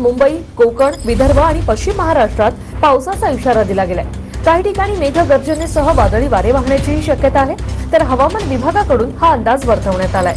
मुंबई कोकण विदर्भ आणि पश्चिम महाराष्ट्रात पावसाचा इशारा दिला गेलाय. काही ठिकाणी मेघगर्जनेसह वादळी वारे वाहण्याचीही शक्यता आहे तर हवामान विभागाकडून हा अंदाज वर्तवण्यात आलाय.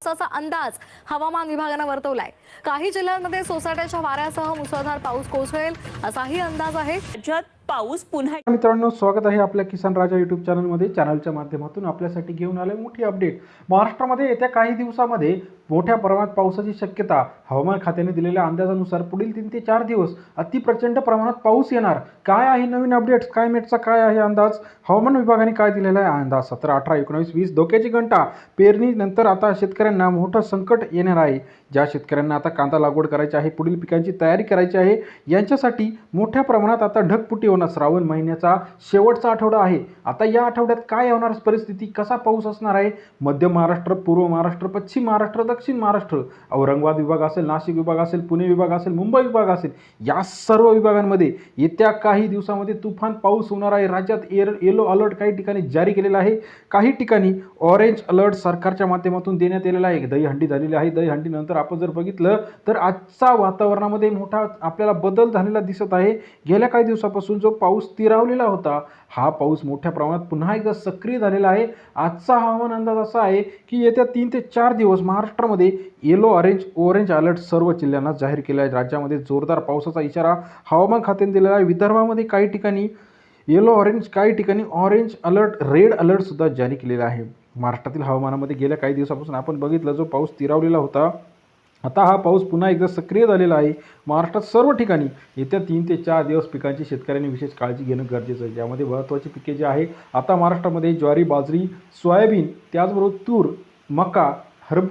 पावसाचा अंदाज हवामान विभागानं वर्तवलाय. काही जिल्ह्यांमध्ये सोसाट्याच्या वाऱ्यासह मुसळधार पाऊस कोसळेल असाही अंदाज आहे. राज्यात पाऊस पुन्हा मित्रांनो स्वागत आहे आपल्या किसान राजा यूट्यूब चॅनलमध्ये चॅनलच्या माध्यमातून. आपल्यासाठी घेऊन आले मोठी अपडेट महाराष्ट्रामध्ये येत्या काही दिवसामध्ये मोठ्या प्रमाणात पावसाची शक्यता हवामान खात्याने दिलेल्या अंदाजानुसार पुढील तीन ते चार दिवस अतिप्रचंड प्रमाणात पाऊस येणार. काय आहे नवीन अपडेट्स क्लायमेटचा काय आहे अंदाज? हवामान विभागाने काय दिलेला आहे? अंदाज सतरा अठरा एकोणावीस वीस धोक्याची घंटा. पेरणीनंतर आता शेतकऱ्यांना मोठं संकट येणार आहे. ज्या शेतकऱ्यांना आता कांदा लागवड करायची आहे पुढील पिकांची तयारी करायची आहे यांच्यासाठी मोठ्या प्रमाणात आता ढगपुटी होणार श्रावण महिन्याचा शेवटचा आठवडा आहे. आता या आठवड्यात काय होणार? परिस्थिती कसा पाऊस असणार आहे? मध्य महाराष्ट्र पूर्व महाराष्ट्र पश्चिम महाराष्ट्र दक्षिण महाराष्ट्र औरंगाबाद विभाग असेल नाशिक विभाग असेल पुणे विभाग असेल मुंबई विभाग असेल या सर्व विभागांमध्ये येत्या काही दिवसामध्ये तुफान पाऊस होणार आहे. राज्यात एअर येलो अलर्ट काही ठिकाणी जारी केलेला आहे. काही ठिकाणी ऑरेंज अलर्ट सरकारच्या माध्यमातून देण्यात आलेला आहे. दहीहंडी झालेली आहे. दहीहंडीनंतर आपण जर बघितलं तर आजचा वातावरणामध्ये मोठा आपल्याला बदल झालेला दिसत आहे. गेल्या काही दिवसापासून जो पाऊस स्थिरावलेला होता हा पाऊस मोठ्या प्रमाणात पुन्हा एकदा सक्रिय झालेला आहे. आजचा हवामान अंदाज असा आहे की येत्या तीन ते चार दिवस महाराष्ट्रामध्ये येलो ऑरेंज ऑरेंज अलर्ट सर्व जिल्ह्यांना जाहीर केला आहे. राज्यामध्ये जोरदार पावसाचा इशारा हवामान खात्याने दिलेला आहे. विदर्भामध्ये काही ठिकाणी येलो ऑरेंज काही ठिकाणी ऑरेंज अलर्ट रेड अलर्टसुद्धा जारी केलेला आहे. महाराष्ट्रातील हवामानामध्ये गेल्या काही दिवसापासून आपण बघितलं जो पाऊस स्थिरावलेला होता आता हा पाऊस पुन्हा एकदा सक्रिय झालेला आहे. महाराष्ट्रात सर्व ठिकाणी येत्या तीन ते चार दिवस पिकांची शेतकऱ्यांनी विशेष काळजी घेणं गरजेचं आहे. ज्यामध्ये महत्त्वाची पिके जी आहे आता महाराष्ट्रामध्ये ज्वारी बाजरी सोयाबीन त्याचबरोबर तूर मका हरब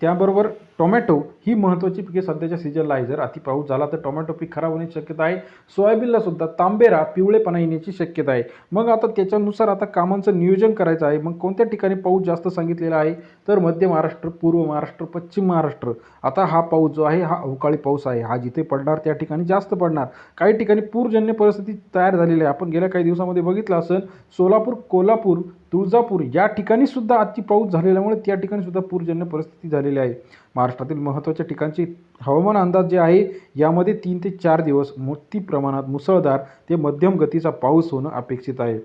त्याबरोबर टोमॅटो ही महत्त्वाची पिके सध्याच्या सीजनला आहे जर अति पाऊस झाला तर टोमॅटो पीक खराब होण्याची शक्यता आहे. सोयाबीनला सुद्धा तांबेरा पिवळेपणा येण्याची शक्यता आहे. मग आता त्याच्यानुसार आता कामांचं नियोजन करायचं आहे. मग कोणत्या ठिकाणी पाऊस जास्त सांगितलेला आहे? तर मध्य महाराष्ट्र पूर्व महाराष्ट्र पश्चिम महाराष्ट्र. आता हा पाऊस जो आहे हा अवकाळी पाऊस आहे. हा जिथे पडणार त्या ठिकाणी जास्त पडणार. काही ठिकाणी पूरजन्य परिस्थिती तयार झालेली आहे. आपण गेल्या काही दिवसामध्ये बघितलं असेल सोलापूर कोल्हापूर तुळजापूर या ठिकाणी सुद्धा अति पाऊस झालेल्यामुळे त्या ठिकाणी सुद्धा पूरजन्य परिस्थिती झालेली आहे. महाराष्ट्रातील महत्त्व महत्त्वाच्या ठिकाणची हवामान अंदाज जे आहे यामध्ये तीन ते चार दिवस मोठी प्रमाणात मुसळधार ते मध्यम गतीचा पाऊस होणं अपेक्षित आहे.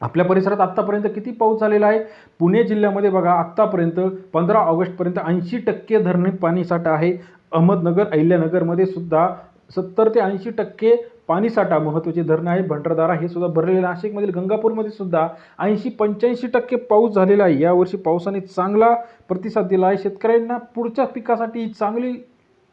आपल्या परिसरात आत्तापर्यंत किती पाऊस झालेला आहे? पुणे जिल्ह्यामध्ये बघा आत्तापर्यंत पंधरा ऑगस्टपर्यंत ऐंशी टक्के धरणे पाणीसाठा आहे. अहमदनगर अहिल्यानगरमध्ये सुद्धा सत्तर ते ऐंशी टक्के पाणीसाठा महत्त्वाचे धरणं आहे भंडारदारा हे सुद्धा भरलेले नाशिकमधील गंगापूरमध्ये सुद्धा ऐंशी पंच्याऐंशी टक्के पाऊस झालेला आहे. यावर्षी पावसाने चांगला प्रतिसाद दिला आहे. शेतकऱ्यांना पुढच्या पिकासाठी ही चांगली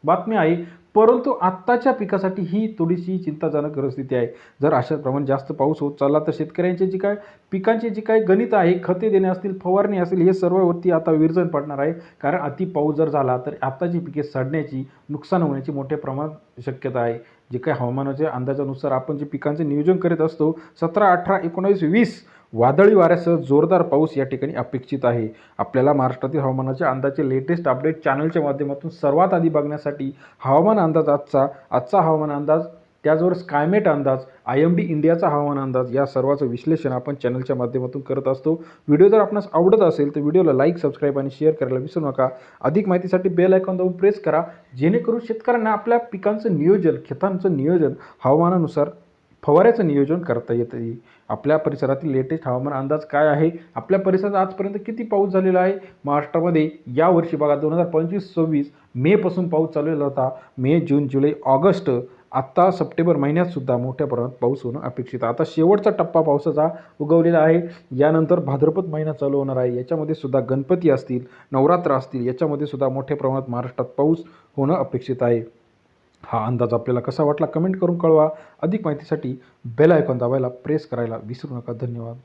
बातमी आहे. परंतु आत्ताच्या पिकासाठी ही थोडीशी चिंताजनक परिस्थिती आहे. जर अशा प्रमाण जास्त पाऊस होत चालला तर शेतकऱ्यांचे जी काय पिकांचे जी काही गणित आहे खते देणे असतील फवारणी असेल हे सर्ववरती आता विरजण पडणार आहे. कारण अति पाऊस जर झाला तर आत्ताची पिके सडण्याची नुकसान होण्याची मोठ्या प्रमाणात शक्यता आहे. जे काही हवामानाच्या अंदाजानुसार आपण जे पिकांचे नियोजन करीत असतो सतरा अठरा एकोणावीस वीस वादळी वाऱ्यासह जोरदार पाऊस या ठिकाणी अपेक्षित आहे. आपल्याला महाराष्ट्रातील हवामानाच्या अंदाजचे लेटेस्ट अपडेट चॅनलच्या माध्यमातून सर्वात आधी बघण्यासाठी हवामान अंदाज आजचा आजचा हवामान अंदाज त्याचबरोबर स्कायमेट अंदाज आय एम डी इंडियाचा हवामान अंदाज या सर्वाचं विश्लेषण आपण चॅनलच्या माध्यमातून करत असतो. व्हिडिओ जर आपणास आवडत असेल तर व्हिडिओला लाईक सबस्क्राईब आणि शेअर करायला विसरू नका. अधिक माहितीसाठी बेल आयकॉन दाबून प्रेस करा जेणेकरून शेतकऱ्यांना आपल्या पिकांचं नियोजन खेतांचं नियोजन हवामानानुसार फवाऱ्याचं नियोजन करता येतं आपल्या परिसरातील लेटेस्ट हवामान अंदाज काय आहे? आपल्या परिसरात आजपर्यंत किती पाऊस झालेला आहे? महाराष्ट्रामध्ये यावर्षी बघा दोन हजार पंचवीस सव्वीस मेपासून पाऊस चाललेला होता. मे जून जुलै ऑगस्ट आत्ता सप्टेंबर महिन्यातसुद्धा मोठ्या प्रमाणात पाऊस होणं अपेक्षित आहे. आता शेवटचा टप्पा पावसाचा उगवलेला आहे. यानंतर भाद्रपद महिना चालू होणार आहे. याच्यामध्ये सुद्धा गणपती असतील नवरात्र असतील याच्यामध्ये सुद्धा मोठ्या प्रमाणात महाराष्ट्रात पाऊस होणं अपेक्षित आहे. हा अंदाज आपल्याला कसा वाटला कमेंट करून कळवा. अधिक माहितीसाठी बेल आयकॉन दाबायला प्रेस करायला विसरू नका. धन्यवाद.